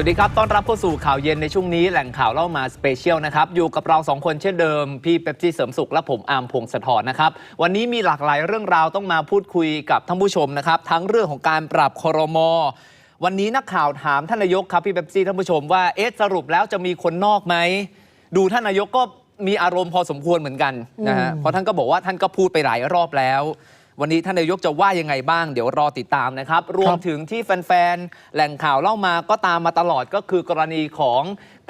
สวัสดีครับ ต้อนรับเข้าสู่ข่าวเย็นในช่วงนี้แหล่งข่าวเล่ามาสเปเชียลนะครับ อยู่กับเราสองคนเช่นเดิม พี่เป๊ปซี่เสริมสุขและผมอาร์มพงศธรนะครับ วันนี้มีหลากหลายเรื่องราวต้องมาพูดคุยกับท่านผู้ชมนะครับ ทั้งเรื่องของการปรับคอรมอวันนี้นักข่าวถามท่านนายกครับพี่เป๊ปซี่ท่านผู้ชมว่าเอ๊ะสรุปแล้วจะมีคนนอกไหม ดูท่านนายกก็มีอารมณ์พอสมควรเหมือนกันนะฮะเพราะท่านก็บอกว่าท่านก็พูดไปหลายรอบแล้ว วันนี้ท่านนายกจะว่ายังไงบ้าง เดี๋ยวรอติดตามนะครับ รวมถึงที่แฟนๆ แหล่งข่าวเล่ามาก็ตามมาตลอดก็คือกรณีของ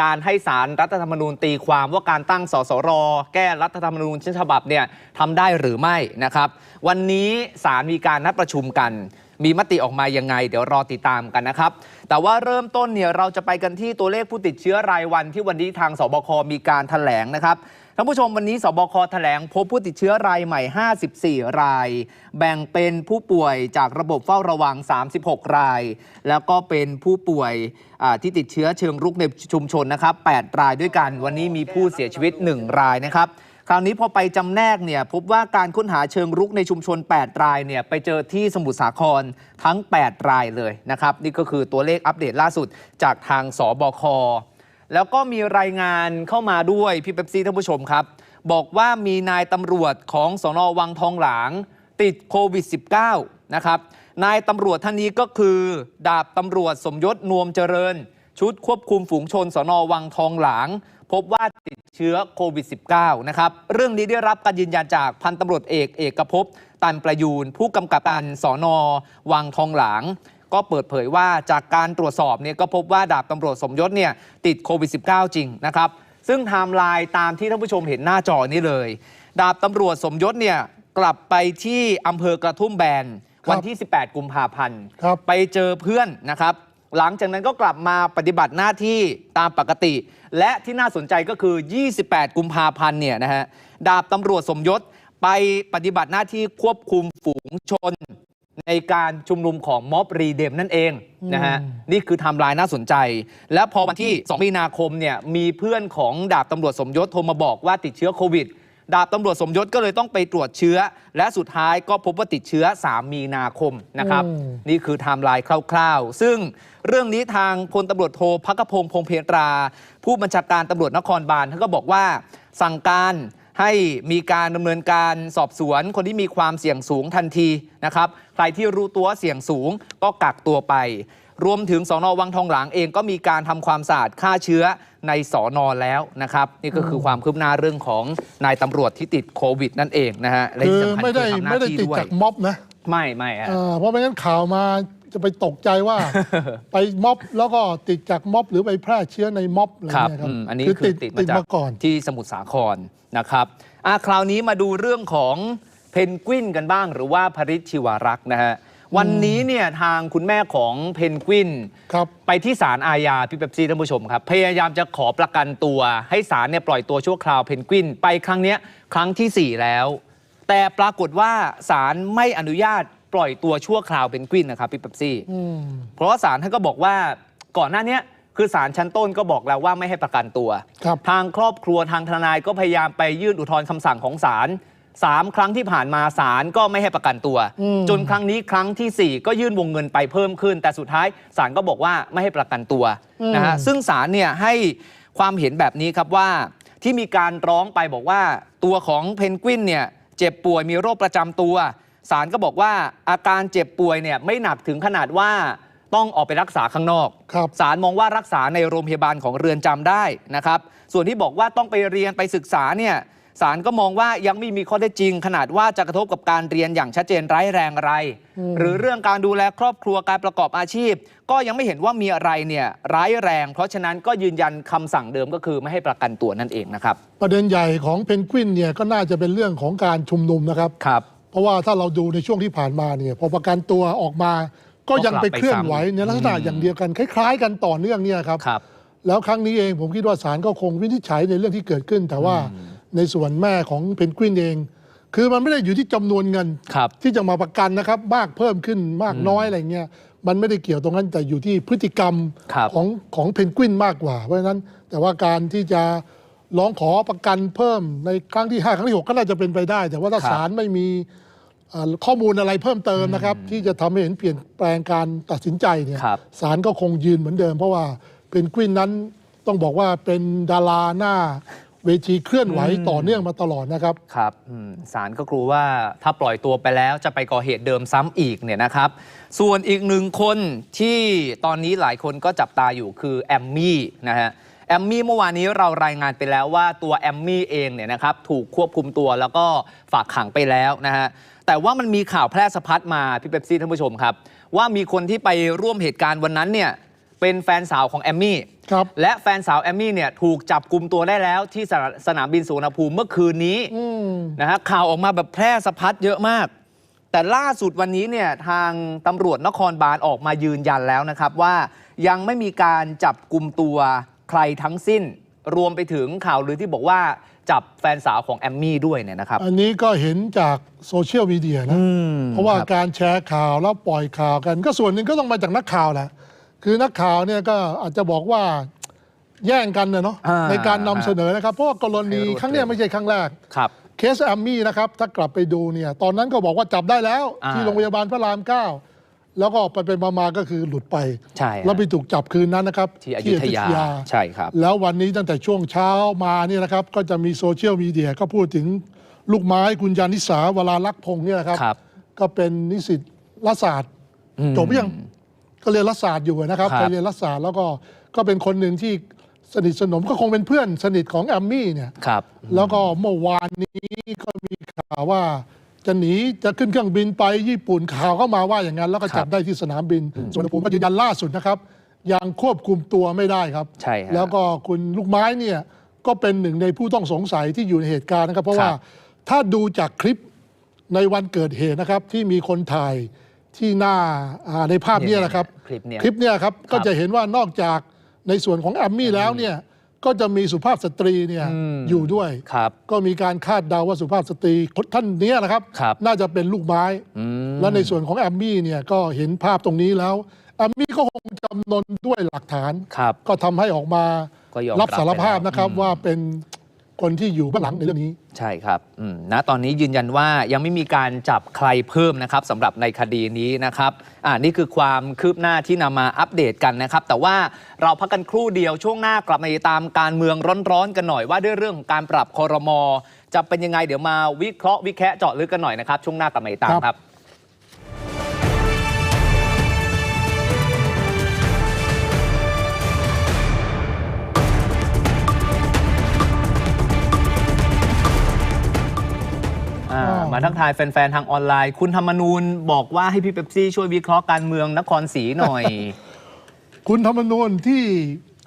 การให้สารรัฐธรรมนูญตีความว่าการตั้งสสร แก้รัฐธรรมนูญฉบับเนี่ยทำได้หรือไม่นะครับ วันนี้ศาลมีการนัดประชุมกันมีมติออกมายังไง เดี๋ยวรอติดตามกันนะครับ แต่ว่าเริ่มต้นเนี่ยเราจะไปกันที่ตัวเลขผู้ติดเชื้อรายวันที่วันนี้ทางสบคมีการแถลงนะครับ ท่านผู้ชมวันนี้สบคแถลงพบผู้ติดเชื้อรายใหม่ 54 ราย แบ่งเป็นผู้ป่วยจากระบบเฝ้าระวัง 36 ราย แล้วก็เป็นผู้ป่วยที่ติดเชื้อเชิงรุกในชุมชนนะครับ 8 รายด้วยกัน วันนี้มีผู้เสียชีวิต 1 รายนะครับคราวนี้พอไปจำแนกเนี่ยพบว่าการค้นหาเชิงรุกในชุมชน 8 รายเนี่ยไปเจอที่สมุทรสาครทั้ง 8 รายเลยนะครับ นี่ก็คือตัวเลขอัปเดตล่าสุดจากทางสบค แล้วก็มีรายงานเข้ามาด้วยพี่เป๊ปซี่ท่านผู้ชมครับ บอกว่ามีนายตำรวจของสนวังทองหลาง ติดโควิด -19 นะครับนายตำรวจท่านนี้ก็คือ ดาบตำรวจสมยศนวมเจริญ ชุดควบคุมฝูงชนสนวังทองหลาง พบว่าติดเชื้อโควิด -19 นะครับเรื่องนี้ได้รับการยืนยันจากพันตำรวจเอกเอกภพตันประยูนผู้กำกับการสอนอวังทองหลาง ก็เปิดเผยว่าจากการตรวจสอบเนี่ยก็พบว่าดาบตำรวจสมยศเนี่ยติดโควิด -19 จริงนะครับซึ่งไทม์ไลน์ตามที่ท่านผู้ชมเห็นหน้าจอนี้เลย ดาบตำรวจสมยศเนี่ยกลับไปที่อำเภอกระทุ่มแบนครับวันที่ 18 กุมภาพันธ์ครับไปเจอเพื่อนนะครับ หลังจากนั้นก็กลับมาปฏิบัติหน้าที่ตามปกติ และที่น่าสนใจก็คือ 28 กุมภาพันธ์เนี่ยนะฮะดาบตำรวจสมยศไปปฏิบัติหน้าที่ควบคุมฝูงชน ในการชุมนุมของม็อบรีเดมนั่นเองนะฮะนี่คือไทม์ไลน์น่าสนใจ แล้วพอวันที่ 2 มีนาคมเนี่ยมีเพื่อนของดาบตำรวจสมยศโทรมาบอกว่าติดเชื้อโควิด ดาบตำรวจสมยศก็เลยต้องไปตรวจเชื้อ และสุดท้ายก็พบว่าติดเชื้อ 3 มีนาคมนะครับอืมนี่คือไทม์ไลน์คร่าวๆ ซึ่งเรื่องนี้ทางพลตำรวจโทพักพงศ์พงเพตรา ผู้บัญชาการตำรวจนครบาลท่านก็บอกว่าสั่งการ ให้มีการดำเนินการสอบสวนคนที่มีความเสี่ยงสูงทันทีนะครับใครที่รู้ตัวเสี่ยงสูงก็กักตัวไป รวมถึงสอนอวังทองหลางเองก็มีการทำความสะอาดฆ่าเชื้อในสอนอแล้วนะครับ นี่ก็คือความคืบหน้าเรื่องของนายตำรวจที่ติดโควิดนั่นเองนะฮะและคือที่สำคัญไม่ได้คือทำหน้าไม่ได้ที่ติดด้วยจากม็อบนะไม่ไม่ฮะเอ่อเพราะไม่งั้นข่าวมา จะไปตกใจว่า ไปม็อบแล้วก็ติดจากม็อบหรือไปแพร่เชื้อในม็อบอะไรครับเงี้ยครับอืมอันนี้คือคือติดติดติดมาจากมาก่อน ที่สมุทรสาครนะครับอะคราวนี้มาดูเรื่องของเพนกวินกันบ้าง หรือว่าพริชชิวารักษ์นะฮะวันนี้เนี่ยทางคุณแม่ของเพนกวิน ครับ ไปที่ศาลอาญาพี่เป๊ปซี่ท่านผู้ชมครับ พยายามจะขอประกันตัวให้ศาลเนี่ยปล่อยตัวชั่วคราวเพนกวิน ไปครั้งเนี้ยครั้งทีสี่4 แล้ว แต่ปรากฏว่าศาลไม่อนุญาต ปล่อยตัวชั่วคราวเพนกวินนะครับพี่เป๊ปซี่อืมเพราะว่าศาลท่านก็บอกว่าก่อนหน้าเนี้ยคือศาลชั้นต้นก็บอกแล้วว่าไม่ให้ประกันตัว ครับ ทางครอบครัวทางทนายก็พยายามไปยื่นอุทธรณ์คำสั่งของศาลสามครั้งที่ผ่านมาศาลก็ไม่ให้ประกันตัว อืม จนครั้งนี้ครั้งทีสี่ 4 ก็ยื่นวงเงินไปเพิ่มขึ้น แต่สุดท้ายศาลก็บอกว่าไม่ให้ประกันตัวนะฮะซึ่งศาลเนี่ยให้ความเห็นแบบนี้ครับว่าที่มีการร้องไปบอกว่า ตัวของเพนกวินเนี่ยเจ็บป่วยมีโรคประจำตัว ศาลก็บอกว่าอาการเจ็บป่วยเนี่ยไม่หนักถึงขนาดว่าต้องออกไปรักษาข้างนอกครับศาลมองว่ารักษาในโรงพยาบาลของเรือนจำได้นะครับ ส่วนที่บอกว่าต้องไปเรียนไปศึกษาเนี่ยศาลก็มองว่ายังไม่มีข้อเท็จจริง ขนาดว่าจะกระทบกับการเรียนอย่างชัดเจนร้ายแรงอะไรอืมหรือเรื่องการดูแลครอบครัวการประกอบอาชีพ ก็ยังไม่เห็นว่ามีอะไรเนี่ยร้ายแรง เพราะฉะนั้นก็ยืนยันคำสั่งเดิมก็คือไม่ให้ประกันตัวนั่นเองนะครับ ประเด็นใหญ่ของเพนกวินเนี่ยก็น่าจะเป็นเรื่องของการชุมนุมนะครับครับ เพราะว่าถ้าเราดูในช่วงที่ผ่านมาเนี่ยพอประกันตัวออกมาก็ยังไปเคลื่อนไหวในลักษณะอืมอย่างเดียวกันคล้าย ๆ กันต่อเนื่องเนี่ยครับ ครับ แล้วครั้งนี้เองผมคิดว่าศาลก็คงวินิจฉัยในเรื่องที่เกิดขึ้น แต่ว่าในส่วนแม่ของเพนกวินเอง คือมันไม่ได้อยู่ที่จำนวนเงิน ครับ ที่จะมาประกันนะครับมากเพิ่มขึ้นมากน้อยอะไรเงี้ยมันไม่ได้เกี่ยวตรงนั้นแต่อยู่ที่พฤติกรรมครับ ของของเพนกวินมากกว่า เพราะฉะนั้นแต่ว่าการที่จะ ร้องขอประกันเพิ่มในครั้งที่ 5 ครั้งที่ 6 ก็น่าจะเป็นไปได้ แต่ว่าถ้าครับ ศาลไม่มีเอ่อข้อมูลอะไรเพิ่มเติมนะครับ ที่จะทำให้เห็นเปลี่ยนแปลงการตัดสินใจเนี่ยครับ ศาลก็คงยืนเหมือนเดิม เพราะว่าเพนกวินนั้นต้องบอกว่าเป็นดาราหน้าเวทีเคลื่อนไหวต่อเนื่องมาตลอดนะครับ ครับอืมศาลก็กลัวว่าถ้าปล่อยตัวไปแล้วจะไปก่อเหตุเดิมซ้ำอีกเนี่ยนะครับ ส่วนอีกหนึ่งคนที่ตอนนี้หลายคนก็จับตาอยู่คือแอมมี่นะฮะ แอมมี่เมื่อวานนี้เรารายงานไปแล้วว่าตัวแอมมี่เองเนี่ยนะครับถูกควบคุมตัวแล้วก็ฝากขังไปแล้วนะฮะแต่ว่ามันมีข่าวแพร่สะพัดมาพี่เป๊ปซี่ท่านผู้ชมครับ ว่ามีคนที่ไปร่วมเหตุการณ์วันนั้นเนี่ยเป็นแฟนสาวของแอมมี่ครับและแฟนสาวแอมมี่เนี่ยถูกจับกลุ่มตัวได้แล้วที่สนสนามบินสุวรรณภูมิเมื่อคืนนี้อืมนะฮะข่าวออกมาแบบแพร่สะพัดเยอะมาก แต่ล่าสุดวันนี้เนี่ยทางตำรวจนครบาลออกมายืนยันแล้วนะครับว่ายังไม่มีการจับกลุ่มตัว ใครทั้งสิ้นรวมไปถึงข่าวลือที่บอกว่าจับแฟนสาวของแอมมี่ด้วยเนี่ยนะครับ อันนี้ก็เห็นจากโซเชียลมีเดียนะ เพราะว่าการแชร์ข่าวแล้วปล่อยข่าวกัน ก็ส่วนหนึ่งก็ต้องมาจากนักข่าวแหละ คือนักข่าวเนี่ยก็อาจจะบอกว่าแย่งกันนะเนาะอ่าในการนำเสนอนะครับ เพราะว่ากรณีให้รวดครั้งเนี้ยเร็วไม่ใช่ครั้งแรกครับเคสแอมมี่นะครับ ถ้ากลับไปดูเนี่ยตอนนั้นก็บอกว่าจับได้แล้วอ่าที่โรงพยาบาลพระรามเก้า แล้วก็ไปเป็นมาๆก็คือหลุดไป ใช่ฮะแล้วไปถูกจับคืนนั้นนะครับที่อยุธยาใช่ครับ แล้ววันนี้ตั้งแต่ช่วงเช้ามาเนี่ยนะครับ ก็จะมีโซเชียลมีเดียก็พูดถึงลูกไม้คุณยานิสาวราลักษณ์พงศ์เนี่ยนะครับ ครับ ก็เป็นนิสิตรัฐศาสตร์ อืม จบหรือยังก็เรียนรัฐศาสตร์อยู่นะครับครับไปเรียนรัฐศาสตร์แล้วก็ก็เป็นคนหนึ่งที่สนิทสนมก็คงเป็นเพื่อนสนิทของแอมมี่เนี่ยครับ แล้วก็เมื่อวานนี้ก็มีข่าวว่า จะหนีจะขึ้นเครื่องบินไปญี่ปุ่นข่าวเข้ามาว่าอย่างนั้นแล้วก็จับได้ที่สนามบิน ส่วนผมก็ยืนยันล่าสุดนะครับ ยังควบคุมตัวไม่ได้ครับ ใช่ฮะแล้วก็คุณลูกไม้เนี่ยก็เป็นหนึ่งในผู้ต้องสงสัยที่อยู่ในเหตุการณ์นะครับ เพราะครับว่าถ้าดูจากคลิปในวันเกิดเหตุนะครับ ที่มีคนถ่ายที่หน้าอ่าในภาพเนี้นะครับคลิปเนี่ย คลิปเนี่ยครับก็จะเห็นว่านอกจากในส่วนของแอมมี่แล้วเนี่ย ก็จะมีสุภาพสตรีเนี่ยอืมอยู่ด้วยครับก็มีการคาดเดาว่าสุภาพสตรีท่านเนี้นะครับครับ น่าจะเป็นลูกไม้อืมและในส่วนของแอมมี่เนี่ยก็เห็นภาพตรงนี้แล้วแอมมี่ก็คงจำนนด้วยหลักฐานครับก็ทำให้ออกมาก็ยอมรับสารภาพไปแล้วนะครับอืมว่าเป็น คนที่อยู่เบื้องหลังในเรื่องนี้ ใช่ครับอืมณตอนนี้ยืนยันว่ายังไม่มีการจับใครเพิ่มนะครับสำหรับในคดีนี้นะครับอ่านี่คือความคืบหน้าที่นำมาอัปเดตกันนะครับ แต่ว่าเราพักกันครู่เดียวช่วงหน้ากลับมาตามการเมืองร้อนๆกันหน่อยว่าด้วยเรื่องของการปรับคอรมอจะเป็นยังไงเดี๋ยวมาวิเคราะห์วิแคะเจาะลึกกันหน่อยนะครับ ช่วงหน้ากลับมาตามครับ มาทักทายแฟนๆ ทางออนไลน์ คุณธรรมนูญบอกว่าให้พี่เป๊ปซี่ช่วยวิเคราะห์การเมืองนครศรีหน่อย คุณธรรมนูญที่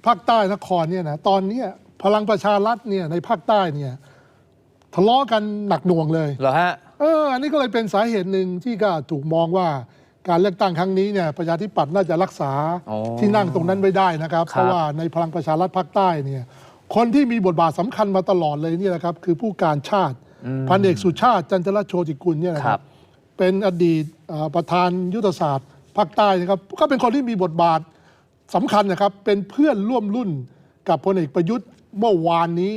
ภาคใต้นครเนี่ยนะตอนเนี้ยพลังประชารัฐเนี่ยในภาคใต้เนี่ยทะเลาะกันหนักหน่วงเลยเหรอฮะเอออันนี้ก็เลยเป็นสาเหตุหนึ่งที่ก็ถูกมองว่าการเลือกตั้งครั้งนี้เนี่ยประชาธิปัตย์น่าจะรักษาอ๋อที่นั่งตรงนั้นไว้ได้นะครับครับ เพราะว่าในพลังประชารัฐภาคใต้เนี่ยคนที่มีบทบาทสำคัญมาตลอดเลยเนี่ยนะครับ คือผู้การชาติ พันเอกสุชาติจันทรโชติกุลเนี่ยนะคครัรับบเป็นอดีตเอ่อประธานยุทธศาสตร์ภาคใต้นะครับ ก็เป็นคนที่มีบทบาทสำคัญนะครับ เป็นเพื่อนร่วมรุ่นกับพลเอกประยุทธ์เมื่อวานนี้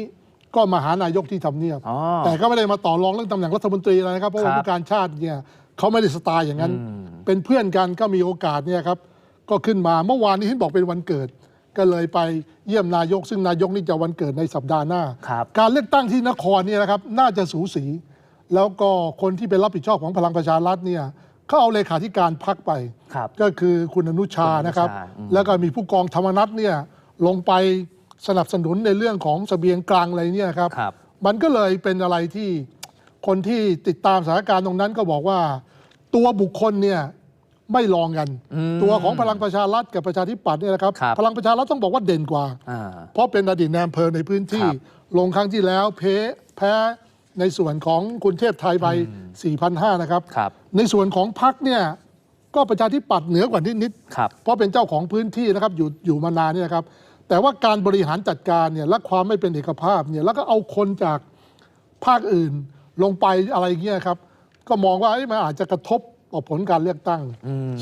ก็มาหานายกที่ทำเนียบอ๋อแต่ก็ไม่ได้มาต่อรองเรื่องตำแหน่งรัฐมนตรีอะไรนะครับ เพราะว่าครับผู้การชาติเนี่ยเขาไม่ได้สไตล์อย่างนั้นอืมเป็นเพื่อนกันก็มีโอกาสเนี่ยครับ ก็ขึ้นมาเมื่อวานนี้เห็นบอกเป็นวันเกิด ก็เลยไปเยี่ยมนายก ซึ่งนายกนี่จะวันเกิดในสัปดาห์หน้า ครับการเลือกตั้งที่นครเนี่ยนะครับน่าจะสูสี แล้วก็คนที่เป็นรับผิดชอบของพลังประชารัฐเนี่ยเขาเอาเลขาธิการพักไป ครับ ก็คือคุณอนุชาคุณอนุชานะครับอืม แล้วก็มีผู้กองธรรมนัฐเนี่ยลงไปสนับสนุนในเรื่องของเสบียงกลางอะไรเนี่ยครับ ครับ มันก็เลยเป็นอะไรที่คนที่ติดตามสถานการณ์ตรงนั้นก็บอกว่า ตัวบุคคลเนี่ย ไม่ลองกันอืมตัวของพลังประชารัฐกับประชาธิปัตย์เนี่ยนะครับครับพลังประชารัฐต้องบอกว่าเด่นกว่าอ่า เพราะเป็นอดีตนายอำเภอในพื้นที่ครับลงครั้งที่แล้วเพแพ้ในส่วนของคุณเทพไทยไป4,500นะครับครับในส่วนของพักเนี่ยก็ประชาธิปัตย์เหนือกว่านิดนิดๆครับเพราะเป็นเจ้าของพื้นที่นะครับอยู่อยู่มานานเนี่ยนะครับแต่ว่าการบริหารจัดการเนี่ยและความไม่เป็นเอกภาพเนี่ยแล้วก็เอาคนจากภาคอื่นลงไปอะไรเงี้ยครับ ก็มองว่าเอ้ยมันอาจจะกระทบ ต่อผลการเลือกตั้ง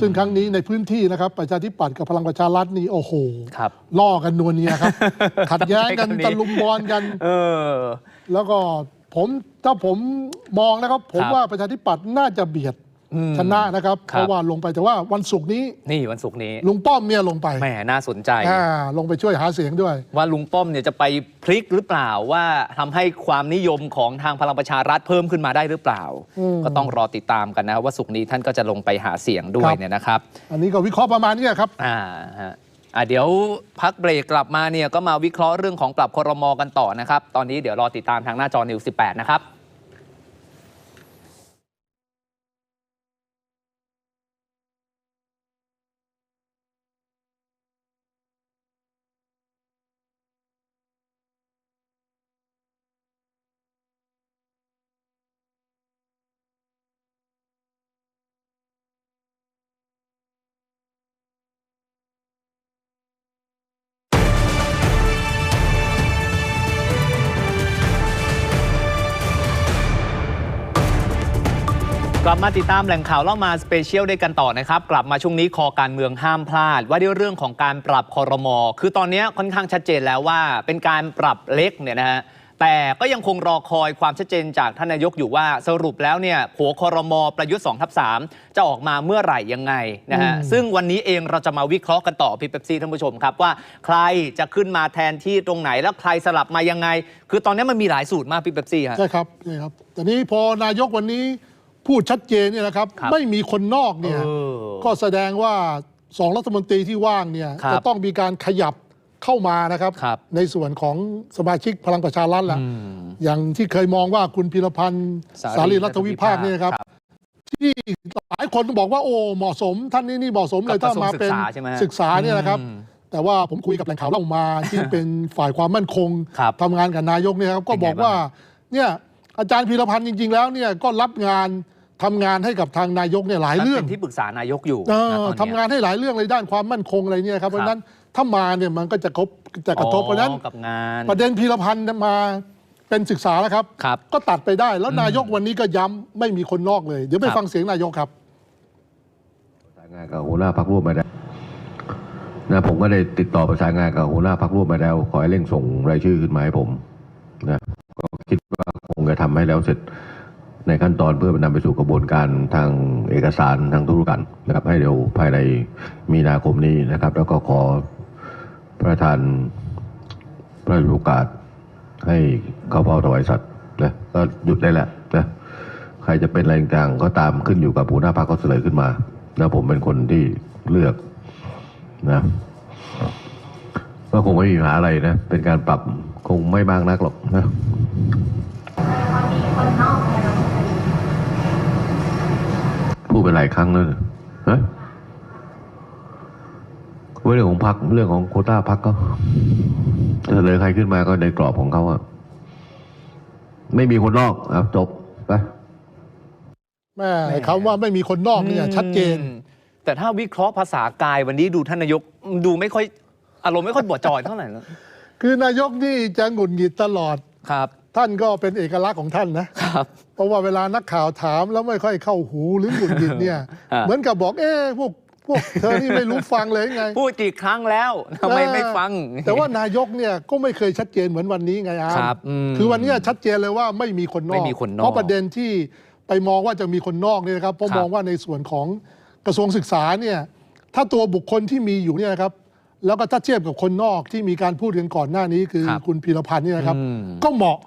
ซึ่งครั้งนี้ในพื้นที่นะครับประชาธิปัตย์กับพลังประชารัฐนี่โอ้โหครับล่อกันนวลเนียครับ ขัดแย้งกันใช้คำนี้ตะลุมบอลกันเออแล้วก็ผมถ้าผมมองนะครับ ผมครับว่าประชาธิปัตย์น่าจะเบียดอืม ชนะนะครับครับเพราะว่าลงไปแต่ว่าวันศุกร์นี้นี่วันศุกร์นี้ ลุงป้อมเนี่ยลงไปแหมน่าสนใจอ่าลงไปช่วยหาเสียงด้วย ว่าลุงป้อมเนี่ยจะไปพลิกหรือเปล่าว่าทำให้ความนิยมของทางพลังประชารัฐเพิ่มขึ้นมาได้หรือเปล่าอืมก็ต้องรอติดตามกันนะครับว่าสุกร์นี้ท่านก็จะลงไปหาเสียงด้วคยรับเนี่ยนะครับ อันนี้ก็วิเคราะห์ประมาณนี้ครับอ่าฮะอะเดี๋ยวพักเบรกกลับมาเนี่ยก็มาวิเคราะห์เรื่องของปรับครมกันต่อนะครับ ตอนนี้เดี๋ยวรอติดตามทางหน้าจอนิว18นะครับ กลับมาติดตามแหล่งข่าวเล่ามาสเปเชียลด้วยกันต่อนะครับ กลับมาช่วงนี้คอการเมืองห้ามพลาด ว่าด้วยเรื่องของการปรับคอรมอคือตอนนี้ค่อนข้างชัดเจนแล้วว่าเป็นการปรับเล็กเนี่ยนะฮะแต่ก็ยังคงรอคอยความชัดเจนจากท่านนายกอยู่ว่าสรุปแล้วเนี่ยหัวคอรมอประยุทธ์2ทับ3จะออกมาเมื่อไหร่ยังไงนะฮะอืมซึ่งวันนี้เองเราจะมาวิเคราะห์กันต่อพี่เป๊ปซี่ท่านผู้ชมครับว่าใครจะขึ้นมาแทนที่ตรงไหนแล้วใครสลับมายังไง คือตอนนี้มันมีหลายสูตรมากพี่เป๊ปซี่ฮะใช่ครับใช่ครับแต่นี้พอนายกวันนี้ พูดชัดเจนเนี่ยนะครับ ครับไม่มีคนนอกเนี่ยเออก็แสดงว่าสองรัฐมนตรีที่ว่างเนี่ยครับจะต้องมีการขยับเข้ามานะครับ ครับในส่วนของสมาชิกพลังประชารัฐแหละอืม อย่างที่เคยมองว่าคุณพิรพันธ์สารีสารีรัฐวิภาคเนี่ยนะครับครับ ที่หลายคนบอกว่าโอ้เหมาะสม ท่านนี้นี่เหมาะสมเลยกับถ้ามาเป็นกระทรวงศึกษาใช่ไหมฮะศึกษาเนี่ยนะครับ อืมแต่ว่าผมคุยกับแหล่งข่าวเล่ามาที่เป็นฝ่ายความมั่นคงครับทำงานกับนายกเนี่ยครับก็เป็นไงบอกว่าบ้างเนี่ยอาจารย์พีรพันธ์จริง ๆ แล้วเนี่ยก็รับงาน ทำงานให้กับทางนายกเนี่ยหลายเรื่องเป็นที่ปรึกษานายกอยู่เอนะอตอนเนี้ยทำงานให้หลายเรื่องเลยด้านความมั่นคงอะไรเนี่ยครับเพราะฉะนั้นถ้ามาเนี่ยมันก็จะกระทบจะกระทบเพราะฉะนั้นอ๋อกับงานประเด็นพีรพันธ์มาเป็นศึกษาแล้วครับครับก็ตัดไปได้แล้วนายกวันนี้ก็ย้ำไม่มีคนนอกเลย เดี๋ยวไปครับฟังเสียงนายกครับประสานงานกับหัวหน้าพักร่วมมาแล้วนะผมก็ได้ติดต่อประสานงานกับหัวหน้าพักร่วมมาแล้ว ขอให้เร่งส่งรายชื่อขึ้นมาให้ผมนะก็คิดว่าคงจะทำให้แล้วเสร็จ ในขั้นตอนเพื่อนำไปสู่กระบวนการทางเอกสารทางธุรกันนะครับ ให้เร็วภายในมีนาคมนี้นะครับ แล้วก็ขอพระราชทานพระราชโอกาสให้เข้าเฝ้าถวายสัตว์นะก็หยุดได้แหละนะใครจะเป็นอะไรต่างก็ตามขึ้นอยู่กับหัวหน้าพรรคเขาเสนอขึ้นมา แล้วผมเป็นคนที่เลือกนะก็คงไม่มีปัญหาอะไรนะ เป็นการปรับคงไม่มากนักหรอกนะ พูดไปหลายครั้งแล้วนะฮะเรื่องของพรรคเรื่องของโควต้าพรรคก็เสนอใครขึ้นมาก็ในกรอบของเขาอะไม่มีคนนอกอะจบไปแม่คำว่าไม่มีคนนอกเนี่ยชัดเจนอืมแต่ถ้าวิเคราะห์ภาษากายวันนี้ดูท่านนายกดูไม่ค่อยอารมณ์ไม่ค่อยบวจอยเท่าไหร่นะคือนายกนี่จะหงุดหงิดตลอดครับ ท่านก็เป็นเอกลักษณ์ของท่านนะครับ เพราะว่าเวลานักข่าวถามแล้วไม่ค่อยเข้าหูหรือหงุดหงิดเนี่ย อ่า เหมือนกับบอกเอ๊ะพวกพวกเธอนี่ไม่รู้ฟังเลยไง พูดกี่ครั้งแล้วทำไมไม่ฟัง แต่ว่านายกเนี่ยก็ไม่เคยชัดเจนเหมือนวันนี้ไงอาร์มครับอืมคือวันนี้ชัดเจนเลยว่าไม่มีคนนอก ไม่มีคนนอกเพราะประเด็นที่ไปมองว่าจะมีคนนอกเนี่ยนะครับเพราะครับมองว่าในส่วนของกระทรวงศึกษาเนี่ยถ้าตัวบุคคลที่มีอยู่เนี่ยนะครับ แล้วก็ถ้าเทียบกับคนนอกที่มีการพูดกันก่อนหน้านี้คือครับคุณพีรพันธ์เนี่ยนะครับอืมก็เหมาะ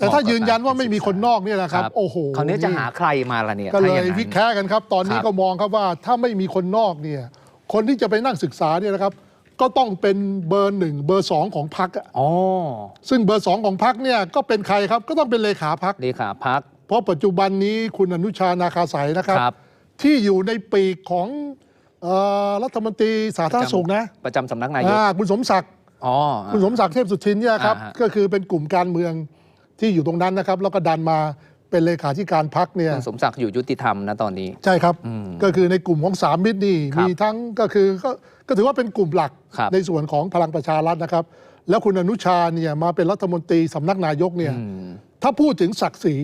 แต่ถ้าเหมาะกับยืนยันว่าไม่มีคนนอกเนี่ยนะครับ โอ้โหคราวนี้จะหาใครมาล่ะเนี่ยก็เลถ้ายอย่างนั้นวิเคราะห์กันครับ ตอนนี้ครับก็มองครับว่าถ้าไม่มีคนนอกเนี่ยคนที่จะไปนั่งศึกษาเนี่ยนะครับ ก็ต้องเป็นเบอร์หนึ่งเบอร์สองของพรรคอะอ๋อซึ่งเบอร์สองของพรรคเนี่ยก็เป็นใครครับก็ต้องเป็นเลขาพรรคเลขาพักเพราะปัจจุบันนี้คุณอนุชานาคาสายนะครับครับที่อยู่ในปีกของเอ่อรัฐมนตรีสาธารณสุขนะ ประจำสำนักนายกอ่าคุณสมศักดิ์อ๋อคุณสมศักดิ์เทพสุทินเนี่ยครับอ่าฮะก็คือเป็นกลุ่มการเมือง ที่อยู่ตรงนั้นนะครับ แล้วก็ดันมาเป็นเลขาธิการพรรคเนี่ยคุณสมศักดิ์อยู่ยุติธรรมนะตอนนี้ ใช่ครับอืมก็คือในกลุ่มของสามมิตรนี่ครับมีทั้งก็คือก็ก็ถือว่าเป็นกลุ่มหลักครับในส่วนของพลังประชารัฐนะครับ แล้วคุณอนุชาเนี่ยมาเป็นรัฐมนตรีสำนักนายกเนี่ยอืมถ้าพูดถึงศักดิ์ศรี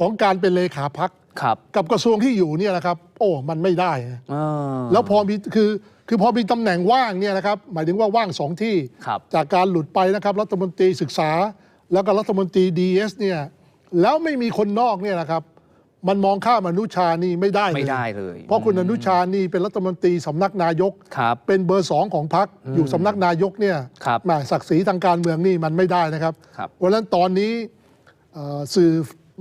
ของการเป็นเลขาพักครับกับกระทรวงที่อยู่เนี่ยนะครับ โอ้มันไม่ได้นะเออแล้วพอมีคือคือพอมีตำแหน่งว่างเนี่ยนะครับ หมายถึงว่าว่างสองที่ครับจากการหลุดไปนะครับ รัฐมนตรีศึกษา แล้วก็รัฐมนตรีดีเอสเนี่ยแล้วไม่มีคนนอกเนี่ยนะครับ มันมองข้ามอนุชานี่ไม่ได้เลยไม่ได้เลย เพราะคุณอนุชานี่เป็นรัฐมนตรีสำนักนายกครับเป็นเบอร์สองของพรรคอยู่สำนักนายกเนี่ยครับแหมศักดิ์ศรีทางการเมืองนี่มันไม่ได้นะครับครับเพราะฉะนั้นตอนนี้เอ่อสื่อ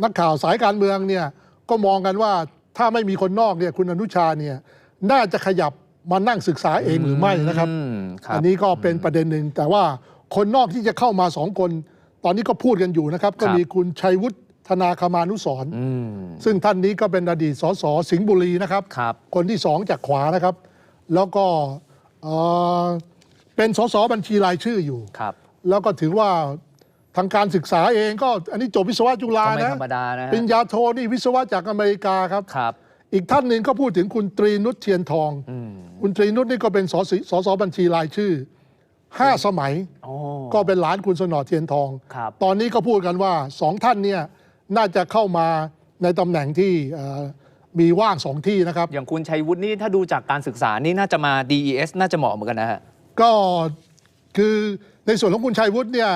นักข่าวสายการเมืองเนี่ยก็มองกันว่าถ้าไม่มีคนนอกเนี่ยคุณอนุชาเนี่ยน่าจะขยับมานั่งศึกษาเองหรือไม่นะครับอืมครับอันนี้ก็เป็นประเด็นหนึ่งแต่ว่าคนนอกที่จะเข้ามาสองคน ตอนนี้ก็พูดกันอยู่นะครับ ก็มีคุณชัยวุฒิธนาคมานุสรณ์อืมซึ่งท่านนี้ก็เป็นอดีตสสสิงห์บุรีนะครับครับคนที่สองจากขวานะครับ แล้วก็เอ่อเป็นสสบัญชีรายชื่ออยู่ครับ แล้วก็ถือว่าทางการศึกษาเองก็อันนี้จบวิศวะจุฬาก็ไม่นะธรรมดานะฮะปริญญาโทนี่วิศวะจากอเมริกาครับครับ อีกท่านหนึ่งก็พูดถึงคุณตรีนุชเทียนทองอืมคุณตรีนุชนี่ก็เป็นสสสสบัญชีรายชื่อ ห้าสมัยโอ้ก็เป็นหลานคุณสนอเทียนทองครับตอนนี้ก็พูดกันว่าสองท่านเนี่ยน่าจะเข้ามาในตำแหน่งที่เอ่อมีว่างสองที่นะครับ อย่างคุณชัยวุฒินี่ถ้าดูจากการศึกษานี่น่าจะมา DES น่าจะเหมาะเหมือนกันนะฮะ ก็คือในส่วนของคุณชัยวุฒิเนี่ย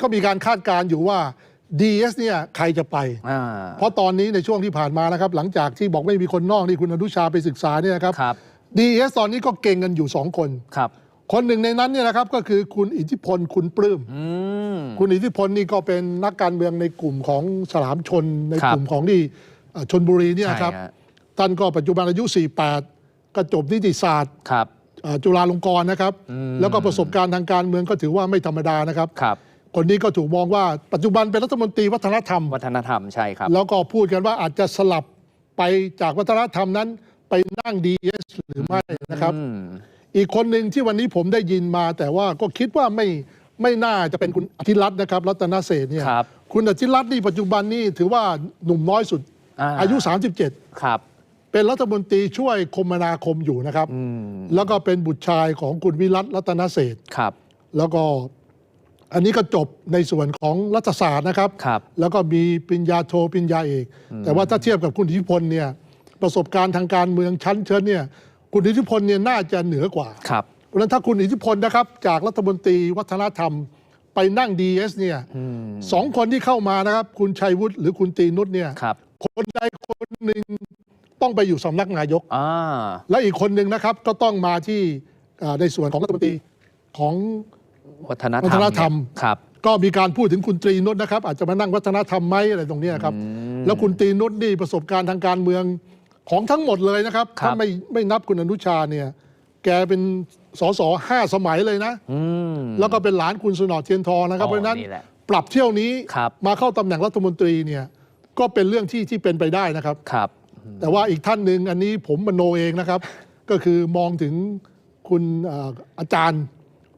ก็มีการคาดการณ์อยู่ว่า DS เนี่ยใครจะไปอ่าเพราะตอนนี้ในช่วงที่ผ่านมานะครับ หลังจากที่บอกไม่มีคนนอกนี่คุณอนุชาไปศึกษาเนี่ยนะครับครับ DS ตอนนี้ก็เก่งกันอยู่สองคนครับ คนหนึ่งในนั้นเนี่ยนะครับก็คือคุณอิทธิพลคุณปลื้มอืมคุณอิทธิพลนี่ก็เป็นนักการเมืองในกลุ่มของฉลามชนในครับกลุ่มของที่เอ่อชนบุรีเนี่ยครับใช่ฮะท่านก็ปัจจุบันอายุ 48 ก็จบนิติศาสตร์ครับเอ่อจุฬาลงกรณ์นะครับอืมแล้วก็ประสบการณ์ทางการเมืองก็ถือว่าไม่ธรรมดานะครับครับ คนนี้ก็ถูกมองว่าปัจจุบันเป็นรัฐมนตรีวัฒนธรรม วัฒนธรรมใช่ครับ แล้วก็พูดกันว่าอาจจะสลับไปจากวัฒนธรรมนั้นไปนั่งดีเอสหรือไม่นะครับ อืมอีกคนหนึ่งที่วันนี้ผมได้ยินมา แต่ว่าก็คิดว่าไม่ไม่น่าจะเป็นคุณอธิรัตน์นะครับรัตนเศรษฐ์เนี่ยครับ คุณอธิรัตน์นี่ปัจจุบันนี่ถือว่าหนุ่มน้อยสุดอ่า อายุ 37 ครับ เป็นรัฐมนตรีช่วยคมนาคมอยู่นะครับ อืม แล้วก็เป็นบุตรชายของคุณวิรัตรัตนเศรษฐ์ครับ แล้วก็อันนี้ก็จบในส่วนของรัฐศาสตร์นะครับ ครับ แล้วก็มีปริญญาโทปริญญาเอก แต่ว่าถ้าเทียบกับคุณอิทธิพลเนี่ยประสบการณ์ทางการเมืองชั้นเชิญเนี่ย คุณอิทธิพลเนี่ยน่าจะเหนือกว่าครับเพราะฉะนั้นถ้าคุณอิทธิพลนะครับ จากรัฐมนตรีวัฒนธรรม ไปนั่งดีเอสเนี่ยอืมสองคนที่เข้ามานะครับ คุณชัยวุฒิหรือคุณตรีนุชเนี่ยครับคนใดคนหนึ่งต้องไปอยู่สำนักนายกอ่าและอีกคนหนึ่งนะครับก็ต้องมาที่เอ่อในส่วนของรัฐมนตรีของวัฒนธรรมวัฒนธรรมครับ ก็มีการพูดถึงคุณตรีนุชนะครับ อาจจะมานั่งวัฒนธรรมไหมอะไรตรงเนี้ยครับ แล้วคุณตรีนุชนี่ประสบการณ์ทางการเมือง ของทั้งหมดเลยนะครับครับ ถ้าไม่ไม่นับคุณอนุชาเนี่ย แกเป็นสสห้าสมัยเลยนะอืมแล้วก็เป็นหลานคุณสนอเทียนทองนะครับอ๋อเพราะฉะนั้นนี่แหละปรับเที่ยวนี้ครับมาเข้าตำแหน่งรัฐมนตรีเนี่ยก็เป็นเรื่องที่ที่เป็นไปได้นะครับครับ แต่ว่าอีกท่านหนึ่งอันนี้ผมมโนเองนะครับ ก็คือมองถึงคุณเอ่ออาจารย์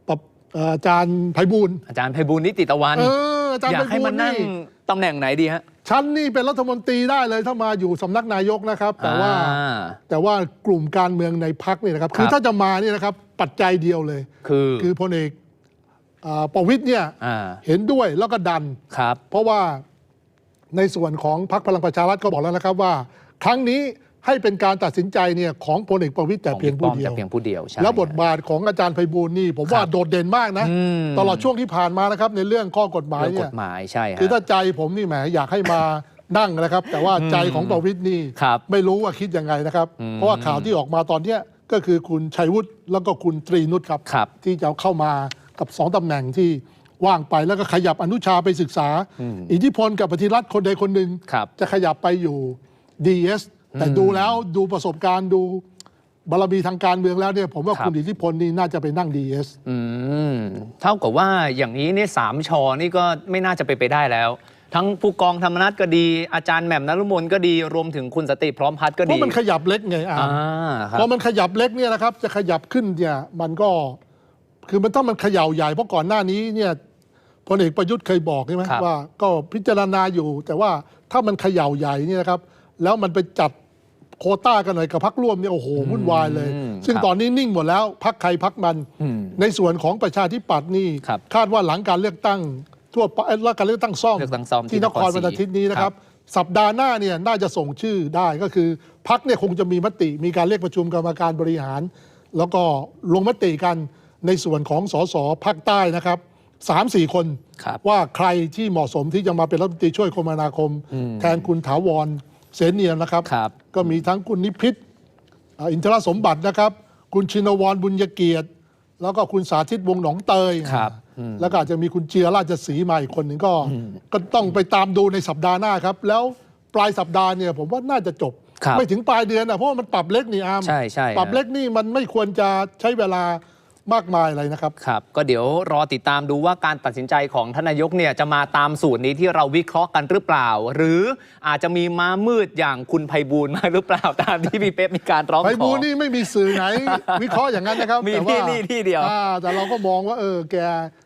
ปรับเอ่ออาจารย์ไพบูลย์อาจารย์ไพบูลย์นิติตะวันเอออาจารย์อยากไพให้บูมาลย์นั่งนี่ ตำแหน่งไหนดีฮะ ฉันนี่เป็นรัฐมนตรีได้เลยถ้ามาอยู่สำนักนายกนะครับ แต่ว่าอ่าแต่ว่ากลุ่มการเมืองในพักเนี่ยนะครับ คือครับ ถ้าจะมาเนี่ยนะครับปัจจัยเดียวเลย คือคือพลเอกอ่าประวิตยเนี่ยอ่าเห็นด้วยแล้วก็ดัน ครับ เพราะว่าในส่วนของพรรคพลังประชารัฐก็บอกแล้วนะครับว่า ครั้งนี้ ให้เป็นการตัดสินใจเนี่ยของพลเอกประวิตยแต่ของเพียงผู้บิ๊กป้อมเดียแต่วเพียงผู้เดียวใช่แล้วบทบาทของอาจารย์ไพบูลย์นี่ ผมว่าครับโดดเด่นมากนะอืมตลอดช่วงที่ผ่านมานะครับในเรื่องข้อกฎหมายเรื่องกเนี่ยฎหมายใช่ฮะ คือถ้าใจผมนี่แหมอยากให้มา นั่งนะครับ แต่ว่าใจของประวิตยนี่ครับไม่รู้ว่าคิดยังไงนะครับอืมเพราะว่าข่าวที่ออกมาตอนเนี้ยก็คือคุณชัยวุฒิแล้วก็คุณตรีนุชครับ ครับ ที่จะเข้ามากับสองตำแหน่งที่ว่างไปแล้วก็ขยับอนุชาไปศึกษา อิทธิพลกับปฏิรัฐคนใดคนหนึ่ง ครับ จะขยับไปอยู่ DS แต่ดูแล้วดูประสบการณ์ดูบารมีทางการเมืองแล้วเนี่ยผมว่าครับคุณอิทธิพลนี่น่าจะไปนั่ง DS อืมเท่ากับว่าอย่างนี้เนี่ยสามชอนี่ก็ไม่น่าจะไปนไปได้แล้ว ทั้งผู้กองธรรมนัฐก็ดี อาจารย์แหม่มนรุมนก็ดีรวมถึงคุณสติพร้อมพัฒน์ก็เพดีราะมันขยับเล็กไงอ่าอ่าครับพอมันขยับเล็กเนี่ยนะครับ จะขยับขึ้นเนี่ยมันก็คือมันต้องมันเขย่าใหญ่เพราะก่อนหน้านี้เนี่ยพลเอกประยุทธ์เคยบอกใช่ไหมครับว่า ก็พิจารณาอยู่ แต่ว่าถ้ามันเขย่าใหญ่เนี่ยนะครับ แล้วมันไปจัด โควต้ากันหน่อยกับพักร่วมเนี่ยโอ้โหวุ่นวายเลยอืมซึ่งครับตอนนี้นิ่งหมดแล้วพักใครพักมันอืมในส่วนของประชาธิปัตย์นี่ครับคาดว่าหลังการเลือกตั้ง ทั่วไปเอ้ยแล้วการเลือกตั้งซ่อมเลือกตั้งซ่อมที่ที่นครนครศรีวันอาทิตย์นี้นะคครัรับบสัปดาห์หน้าเนี่ยน่าจะส่งชื่อได้ก็คือพักเนี่ยคงจะมีมติมีการเรียกประชุมกรรมการบริหาร แล้วก็ลงมติกันในส่วนของสสภาคใต้นะครับสามสี่คนครับว่าใครที่เหมาะสมที่จะมาเป็นรัฐมนตรีช่วยคมนาคม แทนคุณถาวร เสนเนียมนะครับ ครับ ก็มีทั้งคุณนิพิษอ่าอินทรสมบัตินะครับ คุณชินวรบุญยเกียรติ แล้วก็คุณสาธิตวงศ์หนองเตยครับอืม แล้วก็อาจจะมีคุณเจียราชสีมาอีกคนหนึ่งก็ ก็ต้องไปตามดูในสัปดาห์หน้าครับ แล้วปลายสัปดาห์เนี่ยผมว่าน่าจะจบ ครับไม่ถึงปลายเดือนนะเพราะว่ามันปรับเล็กนี่อามใช่ใช่ปรับฮะ เล็กนี่มันไม่ควรจะใช้เวลา มากมายอะไรนะครับ ครับ ก็เดี๋ยวรอติดตามดูว่าการตัดสินใจของท่านนายกเนี่ยจะมาตามสูตรนี้ที่เราวิเคราะห์กันหรือเปล่า หรืออาจจะมีม้ามืดอย่างคุณไพบูลย์มาหรือเปล่าตามที่พี่เป๊ปมีการร้องไพขบูอลย์นี่ไม่มีสื่อไหน วิเคราะห์อย่างนั้นนะครับมีแต่ว่าที่นี่ที่เดียวอ่าแต่เราก็มองว่าเออแก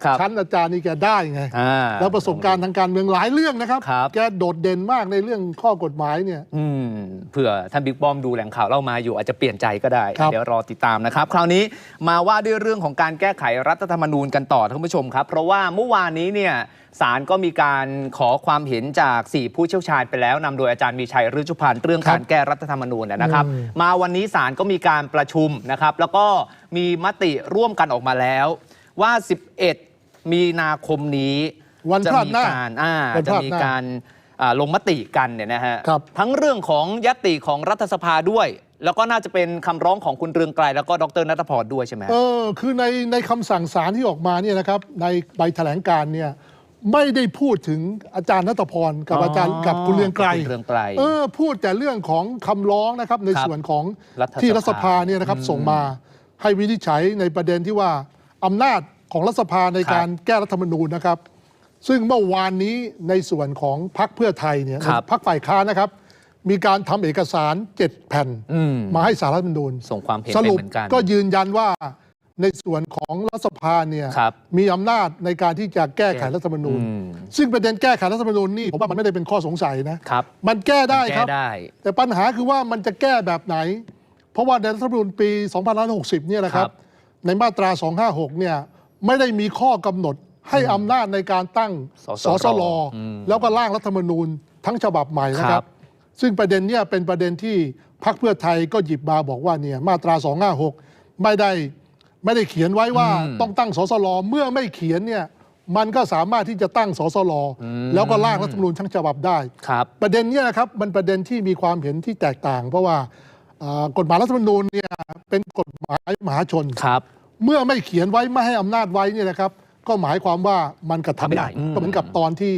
ครับชั้นอาจารย์นี่แกได้ไงอ่าแล้วประสบการณ์ทางการเมืองหลายเรื่องนะครับ ครับ แกโดดเด่นมากในเรื่องข้อกฎหมายเนี่ย อืมเผื่อท่านบิ๊กป้อมดูแหล่งข่าวเล่ามาอยู่อาจจะเปลี่ยนใจก็ได้ ครับ เดี๋ยวรอติดตามนะครับ คราวนี้มาว่าด้วยเรื่องของการแก้ไขรัฐธรรมนูญกันต่อท่านผู้ชมครับ เพราะว่าเมื่อวานนี้เนี่ยศาลก็มีการขอความเห็นจาก 4 ผู้เชี่ยวชาญไปแล้วนำโดยอาจารย์มีชัยฤชุพันธ์เรื่องการแก้รัฐธรรมนูญนะครับอืมมาวันนี้ศาลก็มีการประชุมนะครับ แล้วก็มีมติร่วมกันออกมาแล้วว่า 11 มีนาคมนี้วันจะพฤหัสมีหน้าการอ่าวันพจะฤหัสมีหน้าการอ่าลงมติกันเนี่ยนะฮะครับทั้งเรื่องของยติของรัฐสภาด้วย แล้วก็น่าจะเป็นคำร้องของคุณเรืองไกลแล้วก็ดรนัทพรด้วยใช่ไหมเออคือในในคำสั่งศาลที่ออกมาเนี่ยนะครับในใบแถลงการเนี่ยไม่ได้พูดถึงอาจารย์นัตพรกับอ๋อออาจารย์กับคุณเรืองไกลคุณเรืองไกลเออพูดแต่เรื่องของคำร้องนะครับในครับส่วนของรัฐสภา ที่รัฐสภาเนี่ยนะครับอืมส่งมาให้วินิจฉัยในประเด็นที่ว่าอำนาจของรัฐสภาในครับการแก้รัฐธรรมนูญนะครับ ซึ่งเมื่อวานนี้ในส่วนของพรรคเพื่อไทยเนี่ยครับ พรรคฝ่ายค้านนะครับ มีการทำเอกสารเจ็ดแผ่น อืมมาให้สารรัฐธรรมนูญส่งความเห็นสไปรุปเหมือนกันก็ยืนยันว่าในส่วนของรัฐสภาเนี่ยครับ มีอำนาจในการที่จะแก้ไขแก้รัฐธรรมนูญ อืม ซึ่งประเด็นแก้ไขรัฐธรรมนูญนี่ผมว่ามันไม่ได้เป็นข้อสงสัยนะครับ มันแก้ได้คแก้รับได้ แต่ปัญหาคือว่ามันจะแก้แบบไหน เพราะว่าในรัฐธรรมนูญปี2560 เนี่ยนะครับ ครับ ในมาตรา 256 เนี่ยไม่ได้มีข้อกำหนดให้อำนาจในการตั้งสสสสรลอืมแล้วก็ร่างรัฐธรรมนูญทั้งฉบับใหม่นะคครัรับ บ ซึ่งประเด็นเนี่ยเป็นประเด็นที่พรรคเพื่อไทยก็หยิบมาบอกว่าเนี่ยมาตรา 256 ไม่ได้ไม่ได้เขียนไว้ว่าอืมต้องตั้งสสลเมื่อไม่เขียนเนี่ยมันก็สามารถที่จะตั้งสสลอืมแล้วก็ร่างรัฐธรรมนูญทั้งฉบับได้ครับประเด็นเนี้นะครับมันประเด็นที่มีความเห็นที่แตกต่าง เพราะว่าอ่ากฎหมายรัฐธรรมนูญเนี่ยเป็นกฎหมายมหาชนครับ เมื่อไม่เขียนไว้ไม่ให้อำนาจไว้เนี่ยนะครับ ก็หมายความว่ามันกระทำไม่ได้ได้อืมก็เหมือนกับตอนที่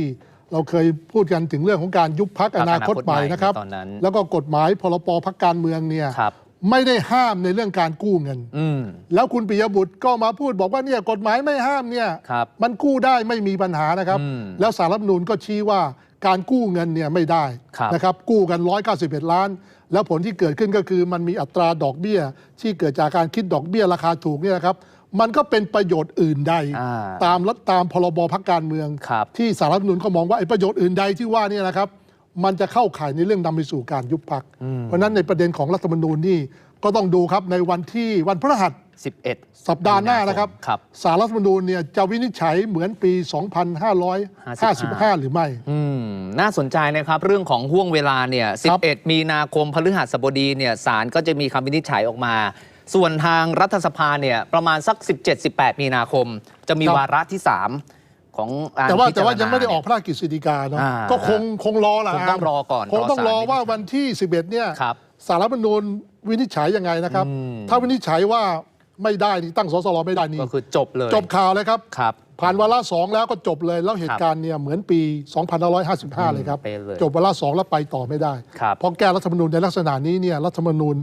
เราเคยพูดกันถึงเรื่องของการยุบพักพรอรคนาคตใหม่อนาคตใหม่นะครับ ตอนนั้น แล้วก็กฎหมายพรปพักการเมืองเนี่ยครับไม่ได้ห้ามในเรื่องการกู้เงินอืมแล้วคุณปิยบุตรก็มาพูดบอกว่าเนี่ยกฎหมายไม่ห้ามเนี่ยครับมันกู้ได้ไม่มีปัญหานะครับอืมแล้วสารรัฐธรรมนูญก็ชี้ว่าการกู้เงินเนี่ยไม่ได้ครับนะครับกู้กัน 191 ล้าน แล้วผลที่เกิดขึ้นก็คือมันมีอัตราดอกเบี้ย ที่เกิดจากการคิดดอกเบี้ยราคาถูกเนี่ยนะครับ มันก็เป็นประโยชน์อื่นใด อ่าตามรัฐตามพรบพักการเมือง ครับ ที่สารรัฐธรรมนูญก็มองว่าไอ้ประโยชน์อื่นใดที่ว่าเนี่ยนะครับ มันจะเข้าข่ายในเรื่องนำไปสู่การยุบพัก เพราะฉะนั้นในประเด็นของรัฐธรรมนูญนี่ก็ต้องดูครับในวันที่วันพฤหัส 11 สัปดาห์หน้านะครับครับ สารรัฐธรรมนูญเนี่ยจะวินิจฉัยเหมือนปี 2555 หรือไม่ อืมน่าสนใจนะครับเรื่องของห่วงเวลาเนี่ย ครับ11 มีนาคมพฤหัสบดีเนี่ยศาลก็จะมีคำวินิจฉัยออกมา ส่วนทางรัฐสภาเนี่ยประมาณสัก 17-18 มีนาคม จะมีครับ วาระที่ 3 ของการแต่ว่าพิจแต่รณว่ายังไม่ได้ออกพระราชกฤษฎีกาเนาะอ่าก็คงคงรอละคงต้องรอก่อนคงต้องรอรอศาลว่าวันที่ 11 เนี่ยครับสารรัฐธรรมนูญวินิจฉัยยังไงนะครับ อืม ถ้าวินิจฉัยว่าไม่ได้นี่ตั้งสสรไม่ได้นี่ก็คือจบเลยจบข่าวเลยครับ ครับ ผ่านวาระสองแล้วก็จบเลย แล้วเหตุการณ์เนี่ยเหมือนปี 2555 เลยครับเป๊ะเลยจบวาระสองแล้วไปต่อไม่ได้ ครับ เพราะแก้รัฐธรรมนูญในลักษณะนี้เนี่ยรัฐธรรมนูญ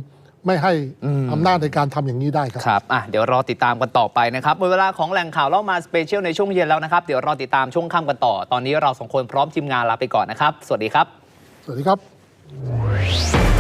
ไม่ให้อืมอำนาจในการทำอย่างนี้ได้ครับครับอะเดี๋ยวรอติดตามกันต่อไปนะครับหมดเวลาของแหล่งข่าวเล่ามาสเปเชียลในช่วงเย็นแล้วนะครับ เดี๋ยวรอติดตามช่วงค่ำกันต่อ ตอนนี้เราสองคนพร้อมทีมงานลาไปก่อนนะครับ สวัสดีครับ สวัสดีครับ